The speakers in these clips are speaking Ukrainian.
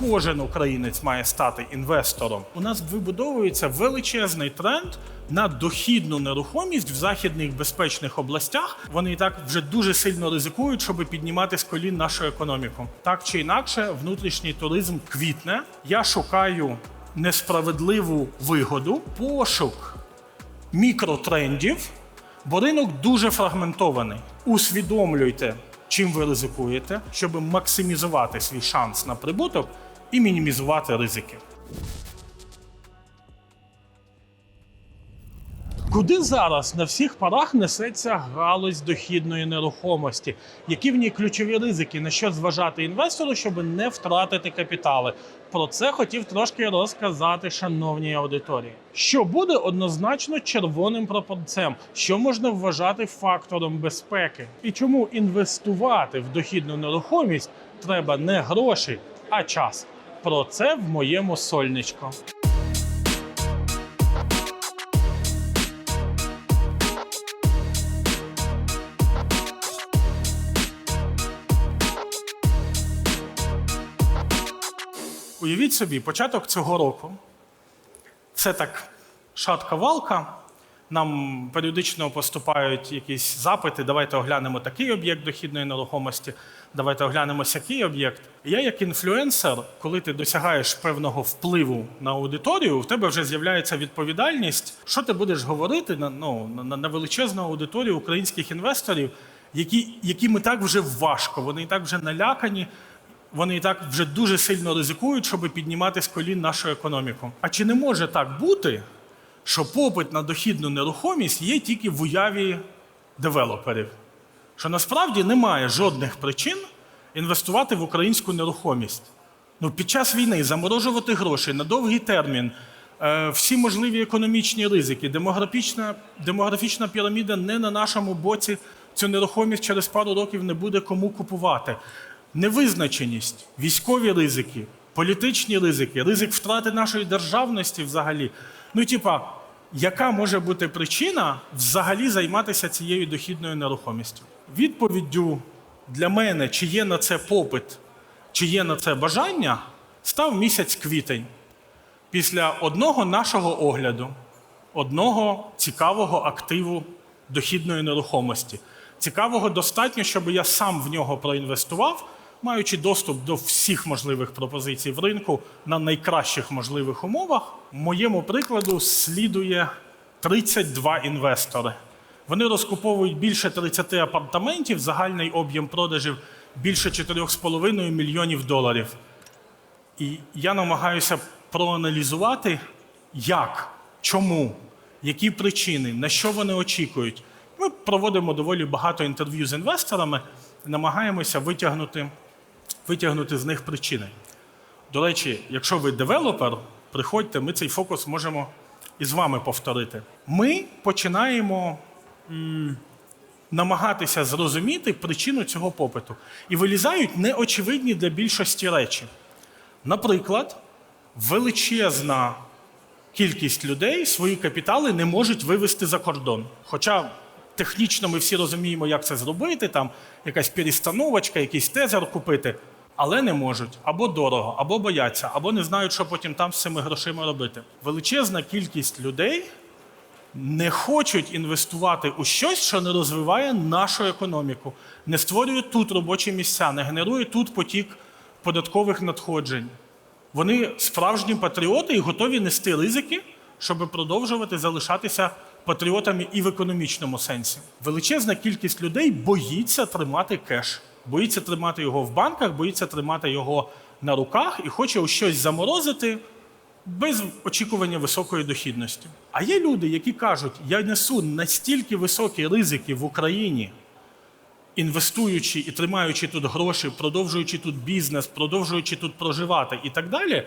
кожен українець має стати інвестором. У нас вибудовується величезний тренд на дохідну нерухомість в західних безпечних областях. Вони і так вже дуже сильно ризикують, щоб піднімати з колін нашу економіку. Так чи інакше, внутрішній туризм квітне. Я шукаю несправедливу вигоду, пошук мікротрендів, бо ринок дуже фрагментований. Усвідомлюйте, чим ви ризикуєте, щоб максимізувати свій шанс на прибуток і мінімізувати ризики. Куди зараз на всіх парах несеться галузь дохідної нерухомості? Які в ній ключові ризики? На що зважати інвестору, щоб не втратити капітали? Про це хотів трошки розказати шановній аудиторії. Що буде однозначно червоним пропорцем, що можна вважати фактором безпеки, і чому інвестувати в дохідну нерухомість треба не гроші, а час. Про це в моєму сольничку. Уявіть собі, початок цього року. Це так шатка валка. Нам періодично поступають якісь запити. Давайте оглянемо такий об'єкт дохідної нерухомості, давайте оглянемо сякий об'єкт. Я, як інфлюенсер, коли ти досягаєш певного впливу на аудиторію, в тебе вже з'являється відповідальність, що ти будеш говорити на, ну, на величезну аудиторію українських інвесторів, які, яким і так вже важко, вони і так вже налякані. Вони і так вже дуже сильно ризикують, щоб піднімати з колін нашу економіку. А чи не може так бути, що попит на дохідну нерухомість є тільки в уяві девелоперів? Що насправді немає жодних причин інвестувати в українську нерухомість. Ну, під час війни заморожувати гроші на довгий термін, е, всі можливі економічні ризики, демографічна, демографічна піраміда не на нашому боці. Цю нерухомість через пару років не буде кому купувати. Невизначеність, військові ризики, політичні ризики, ризик втрати нашої державності взагалі. Ну, типа, яка може бути причина взагалі займатися цією дохідною нерухомістю? Відповіддю для мене, чи є на це попит, чи є на це бажання, став місяць квітень. Після одного нашого огляду, одного цікавого активу дохідної нерухомості. Цікавого достатньо, щоб я сам в нього проінвестував, маючи доступ до всіх можливих пропозицій в ринку на найкращих можливих умовах. Моєму прикладу слідує 32 інвестори. Вони розкуповують більше 30 апартаментів, загальний об'єм продажів більше 4,5 мільйонів доларів. І я намагаюся проаналізувати, як, чому, які причини, на що вони очікують. Ми проводимо доволі багато інтерв'ю з інвесторами, намагаємося витягнути, витягнути з них причини. До речі, якщо ви девелопер, приходьте, ми цей фокус можемо і з вами повторити. Ми починаємо м, намагатися зрозуміти причину цього попиту. І вилізають неочевидні для більшості речі. Наприклад, величезна кількість людей свої капітали не можуть вивести за кордон. Хоча технічно ми всі розуміємо, як це зробити, там якась перестановочка, якийсь тезер купити, але не можуть або дорого, або бояться, або не знають, що потім там з цими грошима робити. Величезна кількість людей не хочуть інвестувати у щось, що не розвиває нашу економіку, не створює тут робочі місця, не генерує тут потік податкових надходжень. Вони справжні патріоти і готові нести ризики, щоб продовжувати залишатися патріотами і в економічному сенсі. Величезна кількість людей боїться тримати кеш, боїться тримати його в банках, боїться тримати його на руках і хоче у щось заморозити без очікування високої дохідності. А є люди, які кажуть, я несу настільки високі ризики в Україні, інвестуючи і тримаючи тут гроші, продовжуючи тут бізнес, продовжуючи тут проживати і так далі,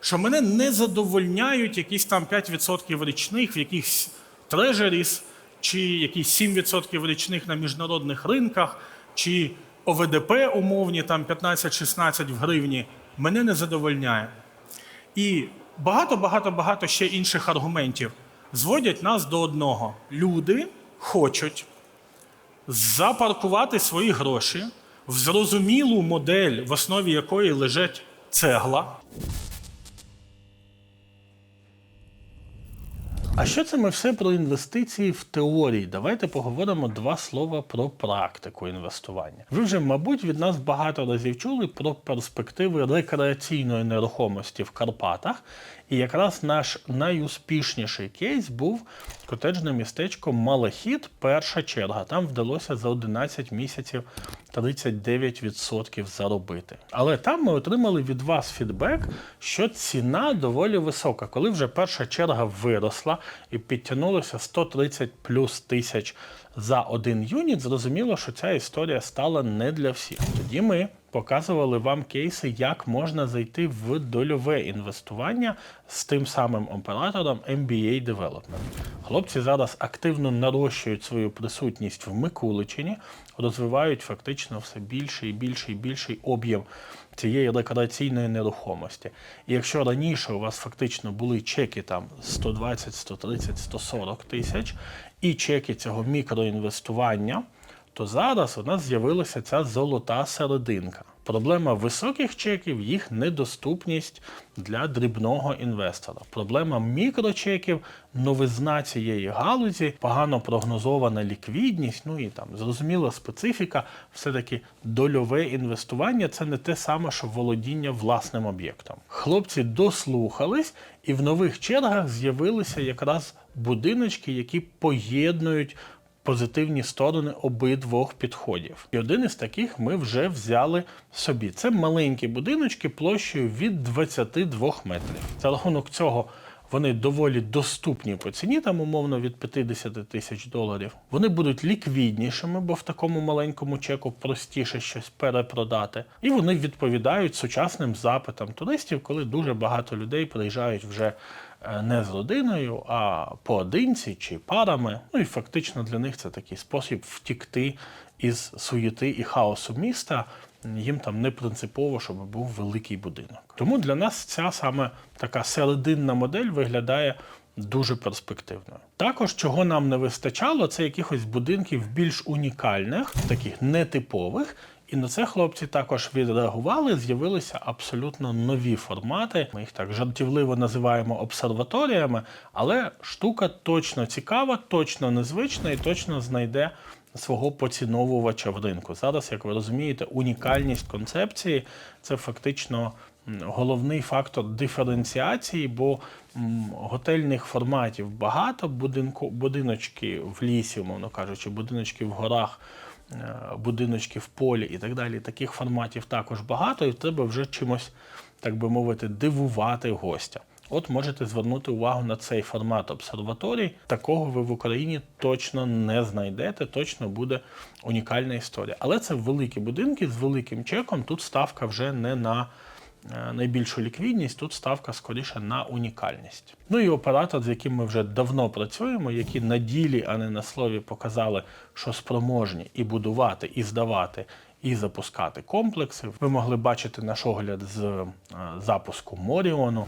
що мене не задовольняють якісь там 5% річних в якихось трежеріс, чи якісь 7% річних на міжнародних ринках, чи ОВДП умовні, там 15-16 в гривні, мене не задовольняє. І багато, багато, багато ще інших аргументів зводять нас до одного: люди хочуть запаркувати свої гроші в зрозумілу модель, в основі якої лежить цегла. А що це ми все про інвестиції в теорії? Давайте поговоримо два слова про практику інвестування. Ви вже, мабуть, від нас багато разів чули про перспективи рекреаційної нерухомості в Карпатах. І якраз наш найуспішніший кейс був котеджне містечко Малахіт, перша черга. Там вдалося за 11 місяців 39% заробити. Але там ми отримали від вас фідбек, що ціна доволі висока. Коли вже перша черга виросла і підтягнулося 130 плюс тисяч за один юніт, зрозуміло, що ця історія стала не для всіх. Тоді ми показували вам кейси, як можна зайти в дольове інвестування з тим самим оператором MBA Development. Хлопці зараз активно нарощують свою присутність в Микуличині, розвивають фактично все більший і більший і більший об'єм цієї рекреаційної нерухомості. І якщо раніше у вас фактично були чеки там 120, 130, 140 тисяч, і чеки цього мікроінвестування, то зараз у нас з'явилася ця золота серединка. Проблема високих чеків їх недоступність для дрібного інвестора. Проблема мікрочеків, новизна цієї галузі, погано прогнозована ліквідність. Ну і там зрозуміла специфіка. Все-таки дольове інвестування це не те саме, що володіння власним об'єктом. Хлопці дослухались, і в нових чергах з'явилися якраз будиночки, які поєднують позитивні сторони обидвох підходів. І один із таких ми вже взяли собі. Це маленькі будиночки площею від 22 метрів. За рахунок цього. Вони доволі доступні по ціні, там умовно від 50 тисяч доларів. Вони будуть ліквіднішими, бо в такому маленькому чеку простіше щось перепродати. І вони відповідають сучасним запитам туристів, коли дуже багато людей приїжджають вже не з родиною, а поодинці чи парами. Ну і фактично для них це такий спосіб втікти із суєти і хаосу міста. Їм там не принципово, щоб був великий будинок. Тому для нас ця саме така серединна модель виглядає дуже перспективною. Також, чого нам не вистачало, це якихось будинків більш унікальних, таких нетипових. І на це хлопці також відреагували. З'явилися абсолютно нові формати. Ми їх так жартівливо називаємо обсерваторіями, але штука точно цікава, точно незвична і точно знайде свого поціновувача в ринку. Зараз, як ви розумієте, унікальність концепції це фактично головний фактор диференціації, бо готельних форматів багато, будинку, будиночки в лісі, умовно кажучи, будиночки в горах. Е, Будиночки в полі і так далі. Таких форматів також багато, і треба вже чимось, так би мовити, дивувати гостя. От можете звернути увагу на цей формат обсерваторій. Такого ви в Україні точно не знайдете, точно буде унікальна історія. Але це великі будинки з великим чеком. Тут ставка вже не на найбільшу ліквідність, тут ставка скоріше на унікальність. Ну і оператор, з яким ми вже давно працюємо, які на ділі, а не на слові показали, що спроможні і будувати, і здавати, і запускати комплекси. Ви могли бачити наш огляд з е, запуску Моріону.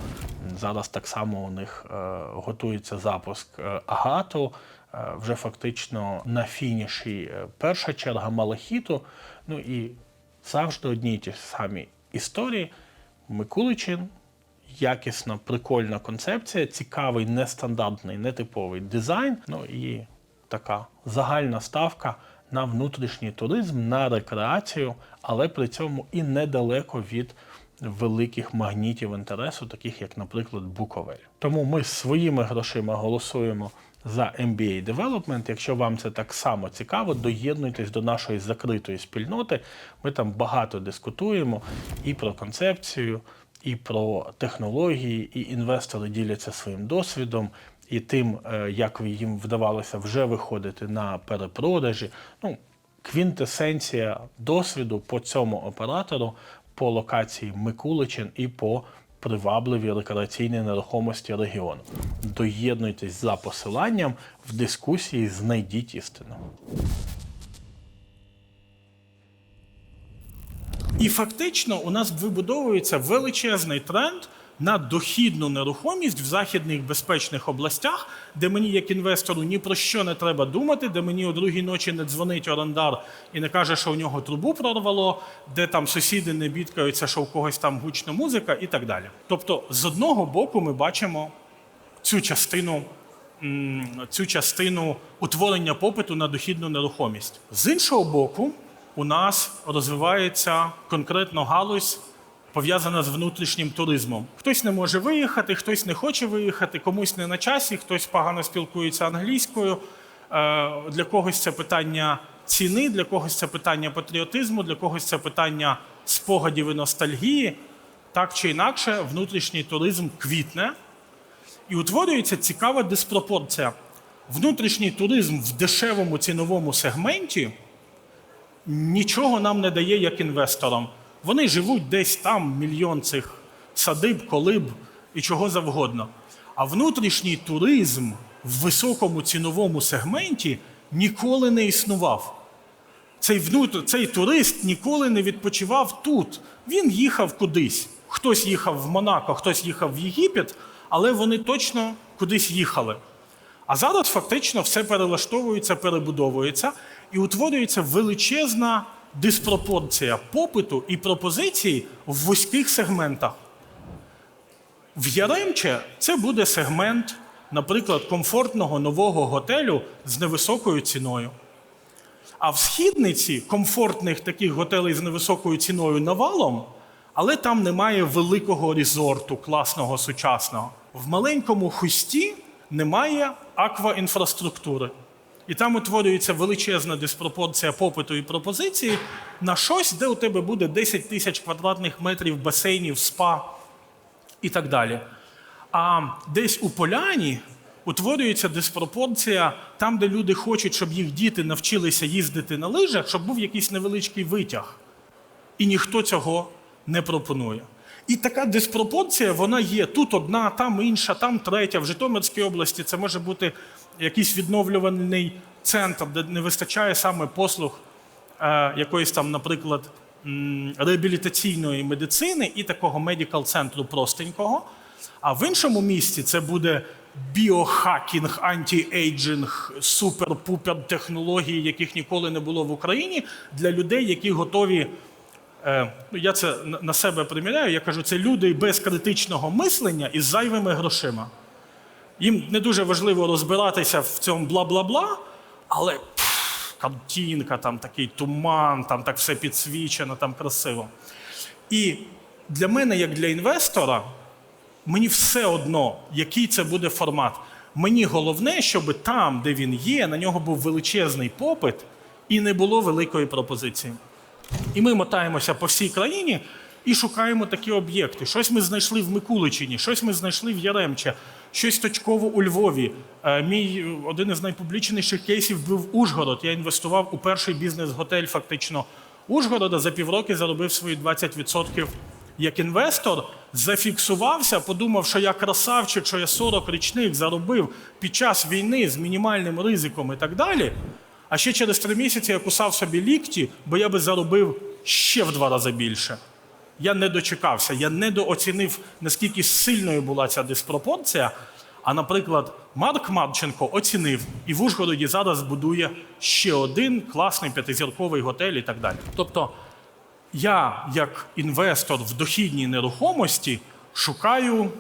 Зараз так само у них е, готується запуск е, Агату. Е, вже фактично на фініші е, перша черга Малахіту. Ну і завжди одні й ті самі історії. Микуличин, якісна, прикольна концепція, цікавий, нестандартний, нетиповий дизайн. Ну і така загальна ставка на внутрішній туризм, на рекреацію, але при цьому і недалеко від великих магнітів інтересу, таких як, наприклад, Буковель. Тому ми своїми грошима голосуємо за MBA Development. Якщо вам це так само цікаво, доєднуйтесь до нашої закритої спільноти. Ми там багато дискутуємо і про концепцію, і про технології, і інвестори діляться своїм досвідом. І тим, е, як їм вдавалося вже виходити на перепродажі. Ну, квінтесенція досвіду по цьому оператору, по локації Микуличин і по привабливій рекреаційні нерухомості регіону. Доєднуйтесь за посиланням в дискусії, знайдіть істину. І фактично у нас вибудовується величезний тренд на дохідну нерухомість в західних безпечних областях, де мені, як інвестору, ні про що не треба думати, де мені о другій ночі не дзвонить орендар і не каже, що у нього трубу прорвало, де там сусіди не бідкаються, що у когось там гучна музика і так далі. Тобто, з одного боку, ми бачимо цю частину. Цю частину утворення попиту на дохідну нерухомість. З іншого боку, у нас розвивається конкретно галузь, пов'язана з внутрішнім туризмом. Хтось не може виїхати, хтось не хоче виїхати, комусь не на часі, хтось погано спілкується англійською. Е, Для когось це питання ціни, для когось це питання патріотизму, для когось це питання спогадів і ностальгії. Так чи інакше, внутрішній туризм квітне. І утворюється цікава диспропорція. Внутрішній туризм в дешевому ціновому сегменті нічого нам не дає як інвесторам. Вони живуть десь там, мільйон цих садиб, колиб і чого завгодно. А внутрішній туризм в високому ціновому сегменті ніколи не існував. Цей, внутр... цей турист ніколи не відпочивав тут. Він їхав кудись. Хтось їхав в Монако, хтось їхав в Єгипет, але вони точно кудись їхали. А зараз фактично все перелаштовується, перебудовується і утворюється величезна диспропорція попиту і пропозиції в вузьких сегментах. В Яремче це буде сегмент, наприклад, комфортного нового готелю з невисокою ціною. А в східниці комфортних таких готелей з невисокою ціною навалом, але там немає великого резорту, класного сучасного. В маленькому хусті немає акваінфраструктури. І там утворюється величезна диспропорція попиту і пропозиції на щось, де у тебе буде 10 тисяч квадратних метрів басейнів, спа і так далі. А десь у поляні утворюється диспропорція там, де люди хочуть, щоб їх діти навчилися їздити на лижах, щоб був якийсь невеличкий витяг. І ніхто цього не пропонує. І така диспропорція вона є. Тут одна, там інша, там третя. В Житомирській області це може бути якийсь відновлювальний центр, де не вистачає саме послуг е, якоїсь там, наприклад, реабілітаційної медицини і такого медикал-центру простенького. А в іншому місці це буде біохакінг, антіейджинг, супер-пупер технології, яких ніколи не було в Україні, для людей, які готові. Е, ну, я це на- себе приміряю. Я кажу, це люди без критичного мислення і з зайвими грошима. Їм не дуже важливо розбиратися в цьому бла-бла-бла, але картинка, там такий туман, там так все підсвічено, там красиво. І для мене, як для інвестора, мені все одно, який це буде формат. Мені головне, щоб там, де він є, на нього був величезний попит і не було великої пропозиції. І ми мотаємося по всій країні і шукаємо такі об'єкти. Щось ми знайшли в Микуличині, щось ми знайшли в Яремче, щось точково у Львові. Е, Мій е, один із найпублічніших кейсів був Ужгород. Я інвестував у перший бізнес-готель фактично Ужгорода. За півроки заробив свої 20% як інвестор. Зафіксувався, подумав, що я красавчик, що я 40 річних заробив під час війни з мінімальним ризиком і так далі. А ще через три місяці я кусав собі лікті, бо я би заробив ще в два рази більше. Я не дочекався, я недооцінив, наскільки сильною була ця диспропорція. А, наприклад, Марк Марченко оцінив і в Ужгороді зараз будує ще один класний п'ятизірковий готель і так далі. Тобто, я, як інвестор в дохідній нерухомості, шукаю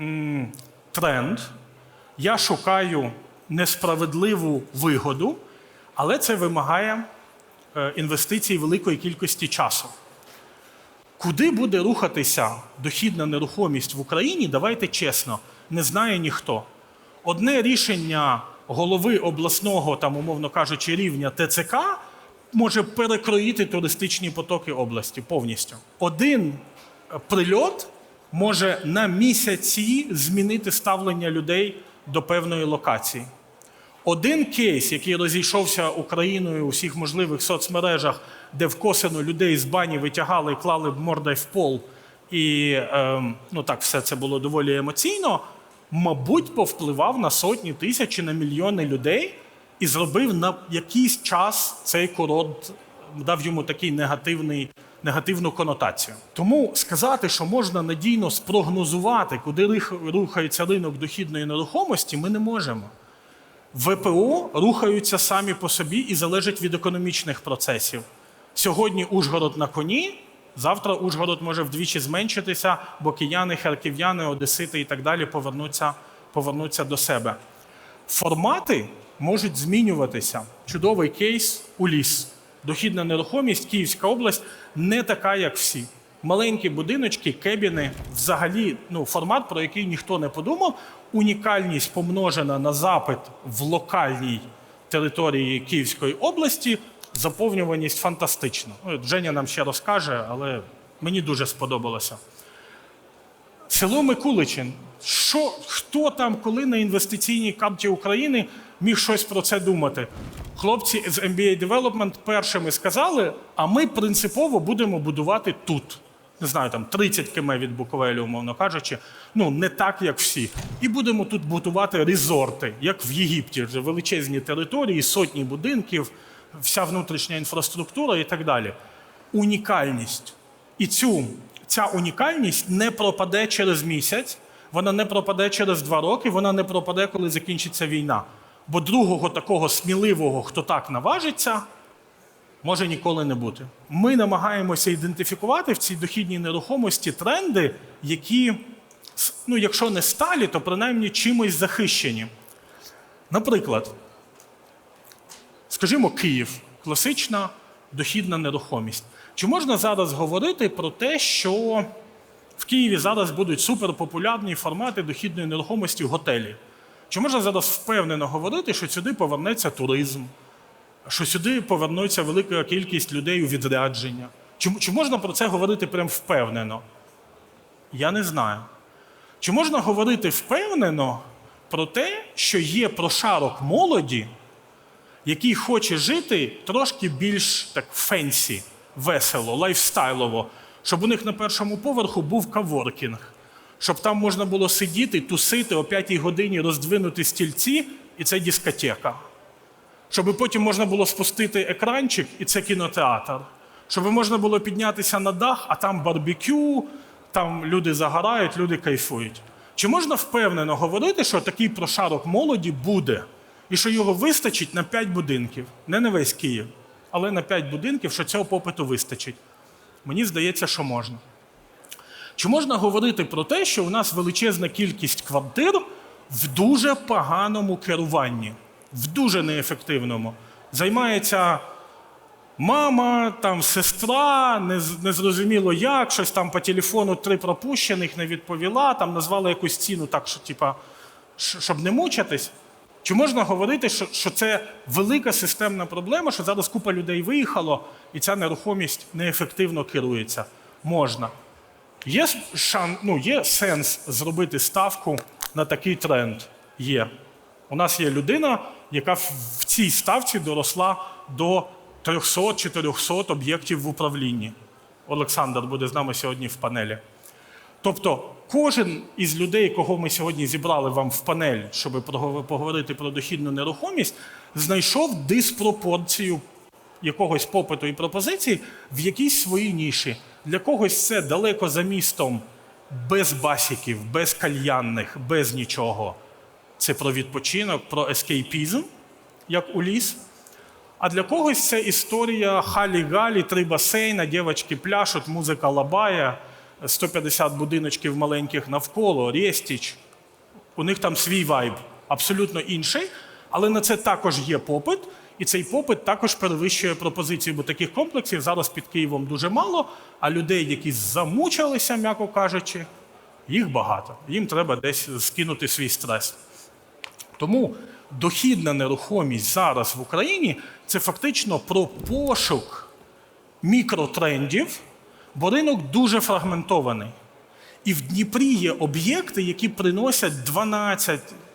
м, тренд, я шукаю несправедливу вигоду, але це вимагає е, інвестицій великої кількості часу. Куди буде рухатися дохідна нерухомість в Україні, давайте чесно, не знає ніхто. Одне рішення голови обласного, там, умовно кажучи, рівня ТЦК може перекроїти туристичні потоки області повністю. Один е, прильот може на місяці змінити ставлення людей до певної локації. Один кейс, який розійшовся Україною у всіх можливих соцмережах, де вкосено людей з бані витягали, клали мордою в пол, і ем, ну так все це було доволі емоційно, мабуть, повпливав на сотні тисяч на мільйони людей і зробив на якийсь час цей курорт, дав йому такий негативний негативну конотацію. Тому сказати, що можна надійно спрогнозувати, куди рухається ринок дохідної нерухомості, ми не можемо. ВПО рухаються самі по собі і залежать від економічних процесів. Сьогодні Ужгород на коні, завтра Ужгород може вдвічі зменшитися, бо кияни, харків'яни, одесити і так далі повернуться, повернуться до себе. Формати можуть змінюватися. Чудовий кейс у ліс. Дохідна нерухомість, Київська область не така, як всі. Маленькі будиночки, кебіни, взагалі, ну, формат, про який ніхто не подумав. Унікальність помножена на запит в локальній території Київської області. Заповнюваність фантастична. Ну, Женя нам ще розкаже, але мені дуже сподобалося. Село Микуличин. Що, хто там, коли на інвестиційній карті України міг щось про це думати? Хлопці з MBA Development першими сказали, а ми принципово будемо будувати тут. Не знаю, там 30 км від Буковелі, умовно кажучи, ну не так, як всі. І будемо тут будувати резорти, як в Єгипті, вже величезні території, сотні будинків, вся внутрішня інфраструктура і так далі. Унікальність. І цю, ця унікальність не пропаде через місяць, вона не пропаде через два роки, вона не пропаде, коли закінчиться війна. Бо другого такого сміливого, хто так наважиться, може ніколи не бути. Ми намагаємося ідентифікувати в цій дохідній нерухомості тренди, які, ну, якщо не сталі, то принаймні чимось захищені. Наприклад, скажімо, Київ класична дохідна нерухомість. Чи можна зараз говорити про те, що в Києві зараз будуть суперпопулярні формати дохідної нерухомості готелі? Чи можна зараз впевнено говорити, що сюди повернеться туризм, що сюди повернеться велика кількість людей у відрядження? Чи, чи можна про це говорити прям впевнено? Я не знаю. Чи можна говорити впевнено про те, що є прошарок молоді, який хоче жити трошки більш так фенсі, весело, лайфстайлово, щоб у них на першому поверху був каворкінг, щоб там можна було сидіти, тусити о п'ятій годині, роздвинути стільці, і це дискотека. Щоб потім можна було спустити екранчик, і це кінотеатр. Щоб можна було піднятися на дах, а там барбекю, там люди загорають, люди кайфують. Чи можна впевнено говорити, що такий прошарок молоді буде, і що його вистачить на 5 будинків? Не на весь Київ, але на 5 будинків, що цього попиту вистачить? Мені здається, що можна. Чи можна говорити про те, що у нас величезна кількість квартир в дуже поганому керуванні, в дуже неефективному? Займається мама, там сестра, не, незрозуміло як, щось там по телефону три пропущених не відповіла, там назвала якусь ціну так, що типа, щоб не мучатись. Чи можна говорити, що, що це велика системна проблема, що зараз купа людей виїхало, і ця нерухомість неефективно керується? Можна. Є, шан, ну, є сенс зробити ставку на такий тренд? Є. У нас є людина, яка в цій ставці доросла до 300-400 об'єктів в управлінні. Олександр буде з нами сьогодні в панелі. Тобто, кожен із людей, кого ми сьогодні зібрали вам в панель, щоб поговорити про дохідну нерухомість, знайшов диспропорцію якогось попиту і пропозицій в якійсь своїй ніші. Для когось це далеко за містом, без басіків, без кальянних, без нічого. Це про відпочинок, про ескейпізм, як у ліс. А для когось це історія халі-галі, три басейна, дівчатки пляшуть, музика лабає, 150 будиночків маленьких навколо, Рєстіч. У них там свій вайб, абсолютно інший, але на це також є попит, і цей попит також перевищує пропозицію, бо таких комплексів зараз під Києвом дуже мало, а людей, які замучилися, м'яко кажучи, їх багато. Їм треба десь скинути свій стрес. Тому дохідна нерухомість зараз в Україні це фактично про пошук мікротрендів, бо ринок дуже фрагментований. І в Дніпрі є об'єкти, які приносять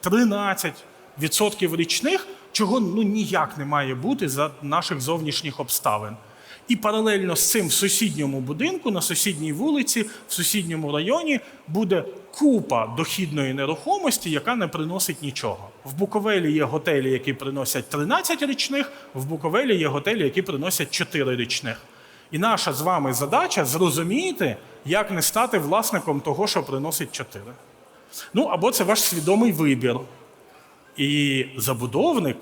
12-13% річних, чого ну ніяк не має бути за наших зовнішніх обставин. І паралельно з цим в сусідньому будинку, на сусідній вулиці, в сусідньому районі буде купа дохідної нерухомості, яка не приносить нічого. В Буковелі є готелі, які приносять 13 річних, в Буковелі є готелі, які приносять 4 річних. І наша з вами задача зрозуміти, як не стати власником того, що приносить 4. Ну або це ваш свідомий вибір. І забудовник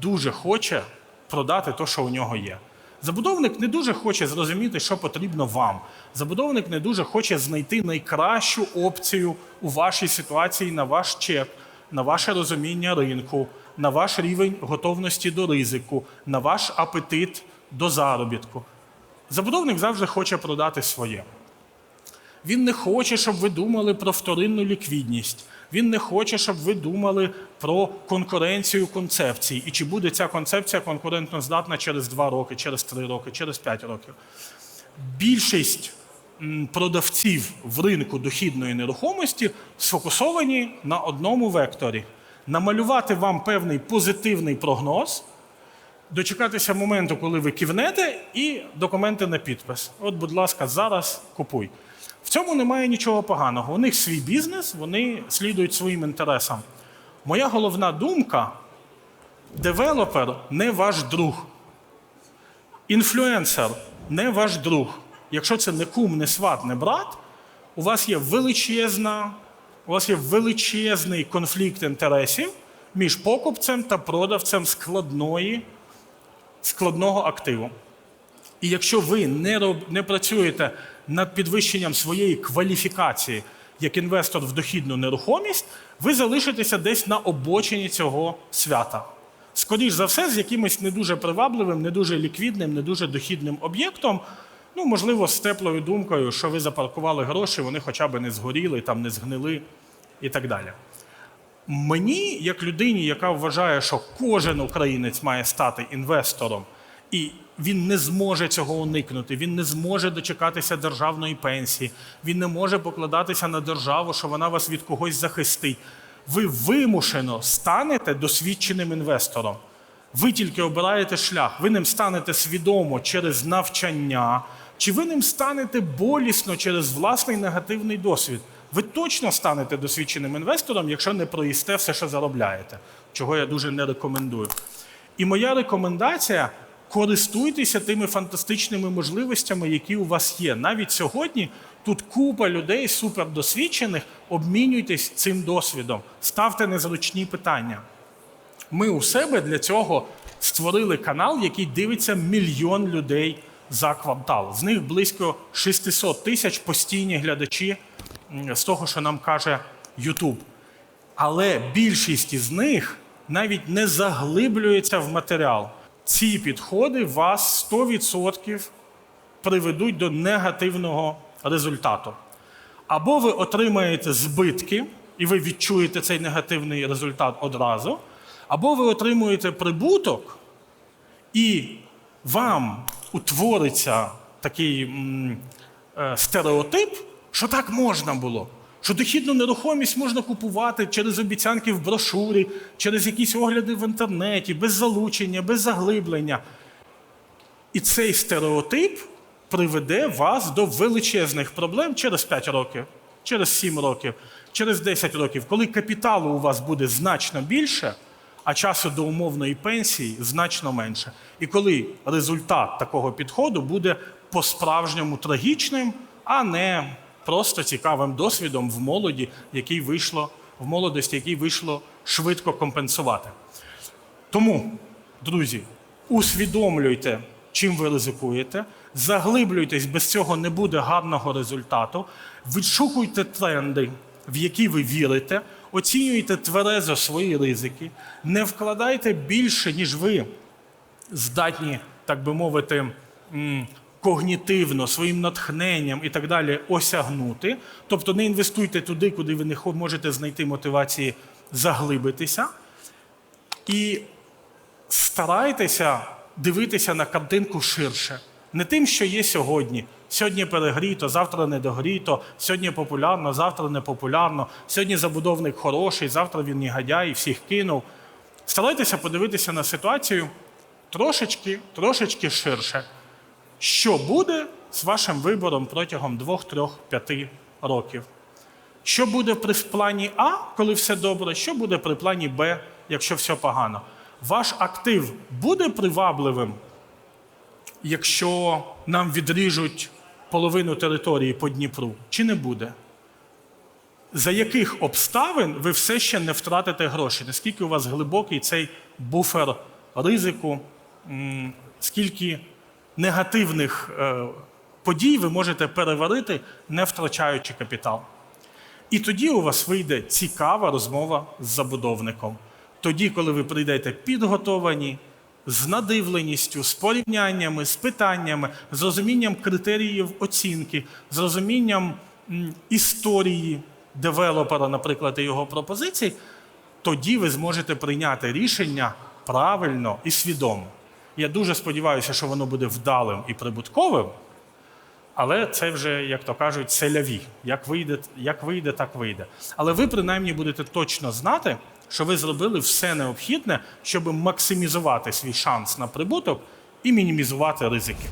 дуже хоче продати те, що у нього є. Забудовник не дуже хоче зрозуміти, що потрібно вам. Забудовник не дуже хоче знайти найкращу опцію у вашій ситуації на ваш чек, на ваше розуміння ринку, на ваш рівень готовності до ризику, на ваш апетит до заробітку. Забудовник завжди хоче продати своє. Він не хоче, щоб ви думали про вторинну ліквідність. Він не хоче, щоб ви думали про конкуренцію концепцій. І чи буде ця концепція конкурентно здатна через 2 роки, через 3 роки, через 5 років. Більшість продавців в ринку дохідної нерухомості сфокусовані на одному векторі: намалювати вам певний позитивний прогноз, дочекатися моменту, коли ви кивнете, і документи на підпис. От, будь ласка, зараз купуй. В цьому немає нічого поганого. У них свій бізнес, вони слідують своїм інтересам. Моя головна думка: девелопер не ваш друг. Інфлюенсер не ваш друг. Якщо це не кум, не сват, не брат, у вас є величезна, у вас є величезний конфлікт інтересів між покупцем та продавцем складної, складного активу. І якщо ви не, роб, не працюєте над підвищенням своєї кваліфікації як інвестор в дохідну нерухомість, ви залишитеся десь на обочині цього свята. Скоріш за все, з якимось не дуже привабливим, не дуже ліквідним, не дуже дохідним об'єктом. Ну, можливо, з теплою думкою, що ви запаркували гроші, вони хоча б не згоріли, там не згнили і так далі. Мені, як людині, яка вважає, що кожен українець має стати інвестором, і він не зможе цього уникнути, він не зможе дочекатися державної пенсії, він не може покладатися на державу, що вона вас від когось захистить. Ви вимушено станете досвідченим інвестором. Ви тільки обираєте шлях, ви ним станете свідомо через навчання, чи ви ним станете болісно через власний негативний досвід. Ви точно станете досвідченим інвестором, якщо не проїсте все, що заробляєте, чого я дуже не рекомендую. І моя рекомендація користуйтеся тими фантастичними можливостями, які у вас є. Навіть сьогодні тут купа людей супердосвідчених, обмінюйтесь цим досвідом, ставте незручні питання. Ми у себе для цього створили канал, який дивиться мільйон людей за квартал. З них близько 600 тисяч постійні глядачі з того, що нам каже YouTube. Але більшість із них навіть не заглиблюється в матеріал. Ці підходи вас 100% приведуть до негативного результату. Або ви отримаєте збитки, і ви відчуєте цей негативний результат одразу, або ви отримуєте прибуток, і вам утвориться такий м, е, стереотип, що так можна було. Що дохідну нерухомість можна купувати через обіцянки в брошурі, через якісь огляди в інтернеті, без залучення, без заглиблення. І цей стереотип приведе вас до величезних проблем через 5 років, через 7 років, через 10 років, коли капіталу у вас буде значно більше, а часу до умовної пенсії значно менше. І коли результат такого підходу буде по-справжньому трагічним, а не просто цікавим досвідом в молоді, який вийшло в молодості, який вийшло швидко компенсувати. Тому, друзі, усвідомлюйте, чим ви ризикуєте, заглиблюйтесь, без цього не буде гарного результату. Відшукуйте тренди, в які ви вірите, оцінюйте тверезо свої ризики, не вкладайте більше, ніж ви здатні, так би мовити, когнітивно, своїм натхненням і так далі осягнути. Тобто не інвестуйте туди, куди ви не можете знайти мотивації заглибитися. І старайтеся дивитися на картинку ширше. Не тим, що є сьогодні. Сьогодні перегріто, завтра не догріто, сьогодні популярно, завтра не популярно, сьогодні забудовник хороший, завтра він негодяй і всіх кинув. Старайтеся подивитися на ситуацію трошечки, трошечки ширше. Що буде з вашим вибором протягом 2, 3, 5 років? Що буде при плані А, коли все добре, що буде при плані Б, якщо все погано? Ваш актив буде привабливим якщо нам відріжуть половину території по Дніпру, чи не буде? За яких обставин ви все ще не втратите гроші? Наскільки у вас глибокий цей буфер ризику? Скільки негативних е, подій ви можете переварити, не втрачаючи капітал? І тоді у вас вийде цікава розмова з забудовником. Тоді, коли ви прийдете підготовані, з надивленістю, з порівняннями, з питаннями, з розумінням критеріїв оцінки, з розумінням історії девелопера, наприклад, і його пропозицій, тоді ви зможете прийняти рішення правильно і свідомо. Я дуже сподіваюся, що воно буде вдалим і прибутковим. Але це вже, як то кажуть, селяві. Як вийде, як вийде, так вийде. Але ви принаймні будете точно знати, що ви зробили все необхідне, щоб максимізувати свій шанс на прибуток і мінімізувати ризики.